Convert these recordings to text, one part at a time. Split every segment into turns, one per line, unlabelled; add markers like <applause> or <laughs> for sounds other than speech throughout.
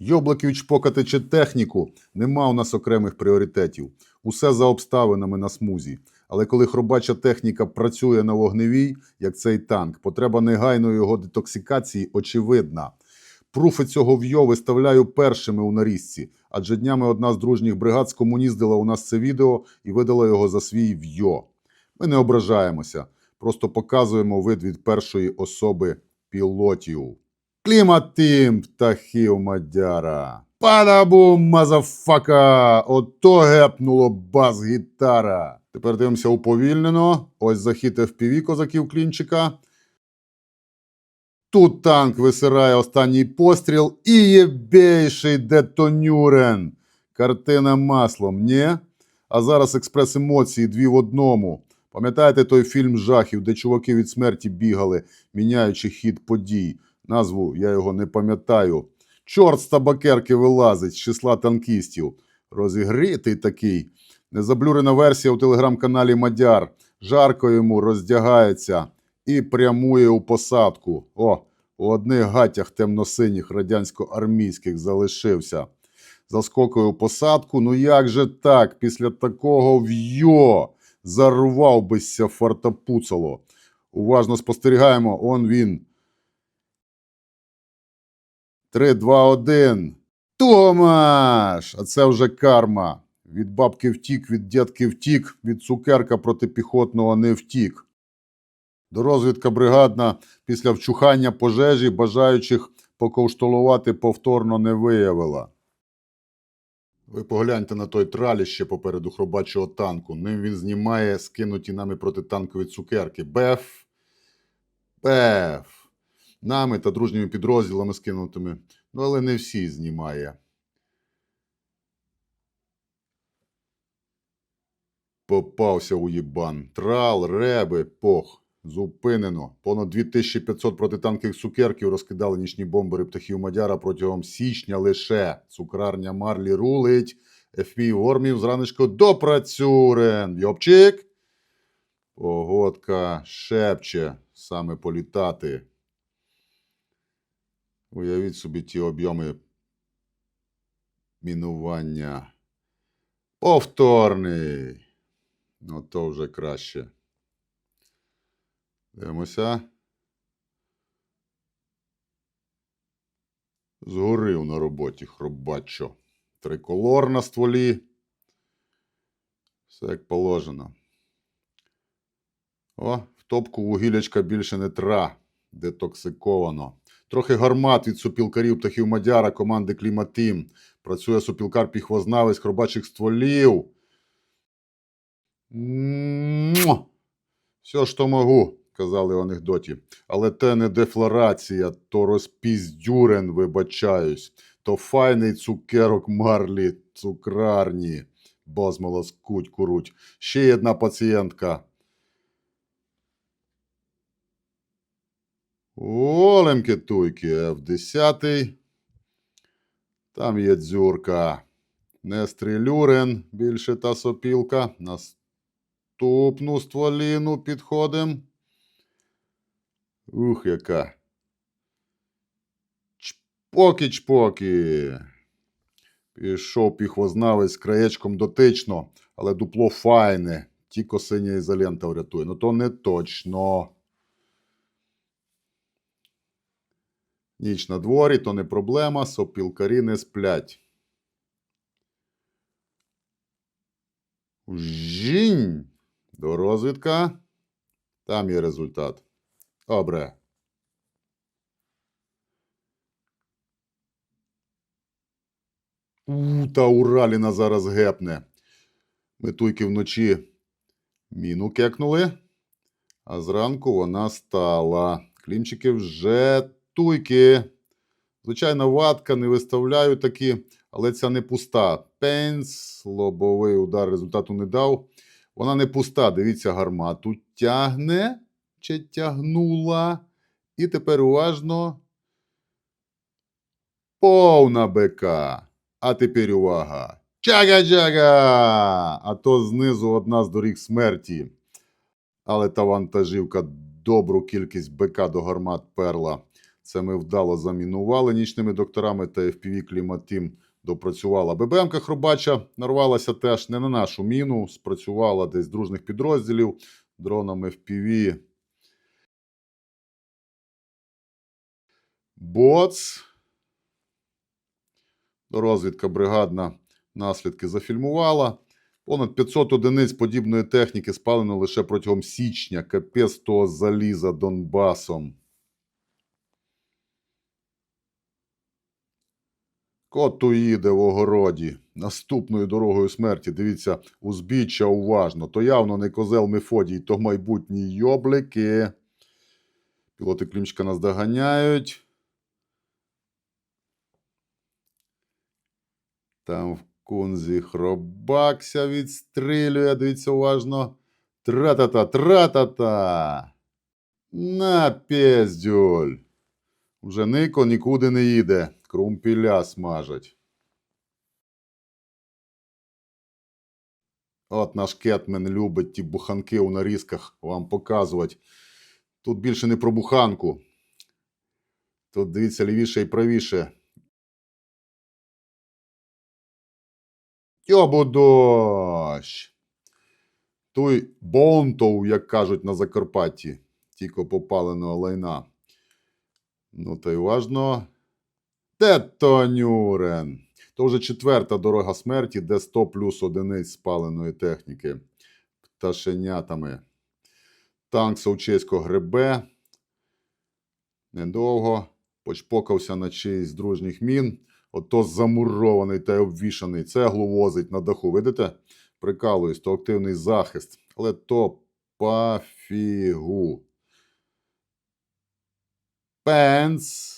Йобликів чпокати чи техніку нема у нас окремих пріоритетів. Усе за обставинами на смузі. Але коли хробача техніка працює на вогневій, як цей танк, потреба негайної його детоксикації очевидна. Пруфи цього в'йо виставляю першими у нарізці, адже днями одна з дружніх бригад скомуніздила у нас це відео і видала його за свій в'йо. Ми не ображаємося, просто показуємо вид від першої особи пілотів. Клімат тім, птахів мадяра. Падабум, мазафака! Ото гепнуло бас-гітара. Тепер дивимося уповільнено. Ось захід FPV козаків клінчика. Тут танк висирає останній постріл і єбейший детонюрен. Картина маслом, ні? А зараз експрес емоції дві в одному. Пам'ятаєте той фільм жахів, де чуваки від смерті бігали, міняючи хід подій? Назву я його не пам'ятаю. Чорт з табакерки вилазить з числа танкістів. Розігрітий такий. Незаблюрена версія у телеграм-каналі Мадяр. Жарко йому роздягається і прямує у посадку. О, у одних гатях темно-синіх радянсько-армійських залишився. Заскокує у посадку. Ну як же так? Після такого в'йо зарвав бися фартапуцало. Уважно спостерігаємо, он він. 3, 2, 1. Томаш! А це вже карма. Від бабки втік, від дядки втік, від цукерка протипіхотного не втік. Дорозвідка бригадна після вчухання пожежі бажаючих поковштолувати повторно не виявила. Ви погляньте на той траліще попереду хробачого танку. Ним він знімає скинуті нами протитанкові цукерки. Беф. Беф. Нами та дружніми підрозділами скинутими. Ну, але не всі знімає. Попався уєбан. Трал, реби, пох. Зупинено. Понад 2500 протитанкових цукерків розкидали нічні бомбери птахів Мадяра протягом січня лише. Цукрарня Марлі рулить. ФПІ Гормів зранечко допрацюрен. Йопчик. Погодка шепче саме політати. Уявіть собі ті об'єми мінування. Повторний. Ну, то вже краще. Дивимося. Згорив на роботі хробачо. Триколор на стволі. Все як положено. О, в топку вугілячка більше не тра. Детоксиковано. Трохи гармат від супілкарів птахів Мадяра команди Кліматим. Працює супілкар піхвознавець хробачих стволів. Муа! Все, що можу, казали в анекдоті. Але те не дефлорація, то розпіздюрен, вибачаюсь. То файний цукерок марлі цукрарні. Бозмала скуть куруть. Ще одна пацієнтка. Олемки туйки, F10. Там є дзюрка. Не стрілюрен, більше та сопілка. Наступну стволіну підходим. Ух, яка. Чпоки-чпоки. Пішов піхвознавець краєчком дотично, але дупло файне. Тільки синя ізолента врятує. Ну то не точно. Ніч на дворі, то не проблема, сопілкарі не сплять. Жінь! До розвідка. Там є результат. Добре. У, та Ураліна зараз гепне. Ми туйки вночі міну кекнули, а зранку вона стала. Клімчики вже туйки. Звичайна ватка, не виставляю такі, але ця не пуста. Пенс, лобовий удар результату не дав. Вона не пуста. Дивіться, гармату тягне чи тягнула. І тепер уважно. Повна БК. А тепер увага. Чага-джага! А то знизу одна з доріг смерті. Але та вантажівка добру кількість БК до гармат перла. Це ми вдало замінували нічними докторами та FPV Кліматім допрацювала. ББМка Хробача нарвалася теж не на нашу міну, спрацювала десь дружних підрозділів дронами FPV. Боц. Розвідка бригадна наслідки зафільмувала. Понад 500 одиниць подібної техніки спалено лише протягом січня. Капець того заліза Донбасом. Коту їде в огороді. Наступною дорогою смерті. Дивіться, узбіччя уважно. То явно не козел Мефодій, то майбутні йоблики. Пілоти Клімчика нас доганяють. Там в кунзі хробакся відстрілює, дивіться уважно. Тра-та-та, тра-та-та. На піздюль. Вже Нико нікуди не їде. Крумпіля смажать. От наш кетмен любить ті буханки у нарізках вам показувати. Тут більше не про буханку. Тут дивіться лівіше і правіше. Йобу дощ. Той бонтов, як кажуть на Закарпатті, тільки попаленого лайна. Ну, та й важно. Детонюрен. То вже четверта дорога смерті, де 100 плюс одиниць спаленої техніки. Пташенятами. Танк Совчесько гребе. Недовго. Почпокався на чиїсь дружніх мін. Ото замурований та й обвішаний. Цеглу возить на даху. Видите? Прикалуюсь, то активний захист. Але то пафігу. Пенс.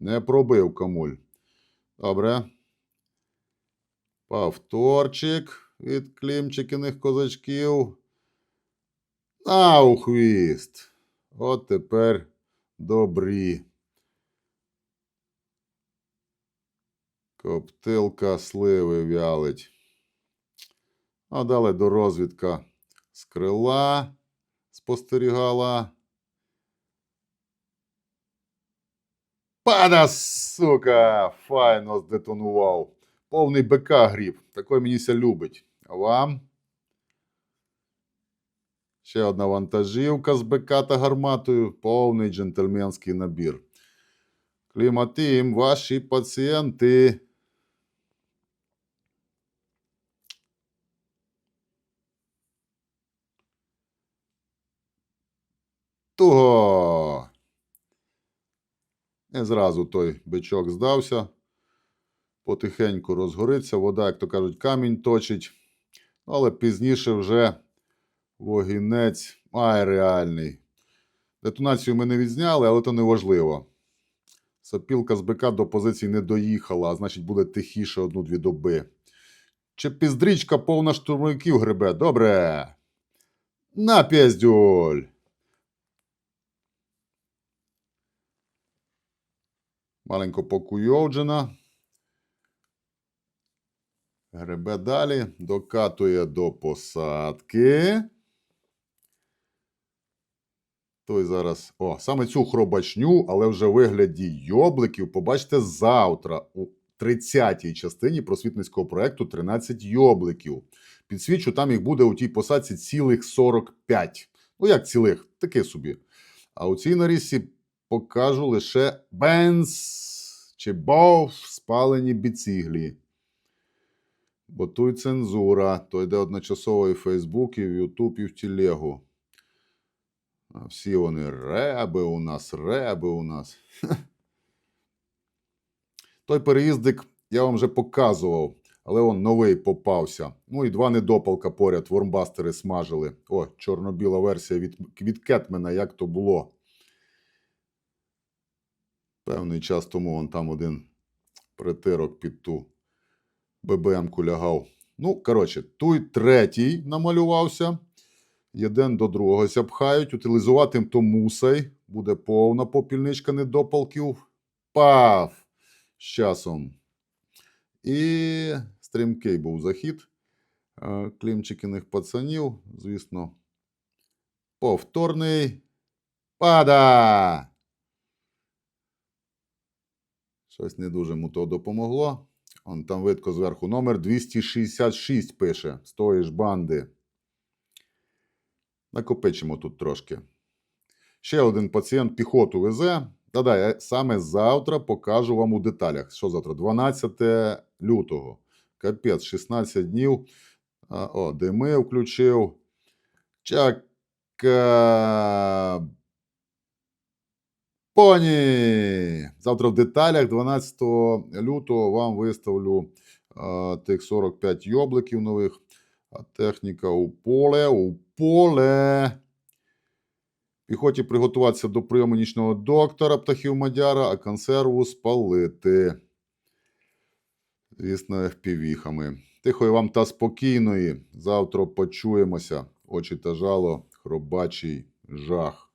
Не пробив камуль. Добре. Повторчик від клімчикиних козачків. А у хвіст. От тепер добрі. Коптилка сливи вялить. А далі до розвідка з крила спостерігала. Пада, сука! Файно здетонував. Повний БК гріб. Такой мені ся любить. А вам? Ще одна вантажівка з БК та гарматою. Повний джентльменський набір. Кліматим, ваші пацієнти. Туго. І зразу той бичок здався. Потихеньку розгориться. Вода, як то кажуть, камінь точить. Але пізніше вже вогінець ай реальний. Детонацію ми не відзняли, але то не важливо. Сапілка з БК до позицій не доїхала, а значить буде тихіше одну-дві доби. Чи піздрічка повна штурмовиків гребе? Добре. На піздюль. Маленько покуйовджена. Гребе далі, докатує до посадки. Той зараз. О, саме цю хробачню, але вже в вигляді йобликів. Побачите завтра у 30-й частині просвітницького проєкту 13 йобликів. Підсвічу, там їх буде у тій посадці цілих 45. Ну, як цілих, таки собі. А у цій нарізці покажу лише бенз чи бов спалені біціглі. Бо тут цензура, то йде одночасово і в Фейсбук, і в Ютуб, і в Телегу. А всі вони реби у нас, реби у нас. <laughs> Той переїздик я вам вже показував, але он новий попався. Ну і два недопалка поряд, вормбастери смажили. О, чорно-біла версія від, від Кетмена, як то було. Певний час тому он там один притирок під ту ББМ-ку лягав. Ну, коротше, той третій намалювався. Єден до другого ся пхають. Утилізувати то мусай. Буде повна попільничка недопалків. Пав! З часом. І стрімкий був захід е, клімчикиних пацанів. Звісно, повторний. Пада! Щось не дуже йому то допомогло. Он там видко зверху номер 266 пише з тої ж банди. Накопичимо тут трошки. Ще один пацієнт піхоту везе. Да-да, я саме завтра покажу вам у деталях. Що завтра? 12 лютого. Капець, 16 днів. О, дими включив. Чака. Поні! Завтра в деталях 12 лютого вам виставлю а, тих 45 йобликів нових. Техніка у поле, у поле. Піхоті приготуватися до прийому нічного доктора птахів Мадяра, а консерву спалити. Звісно, півіхами. Тихої вам та спокійної. Завтра почуємося. Очі та жало, хробачий жах.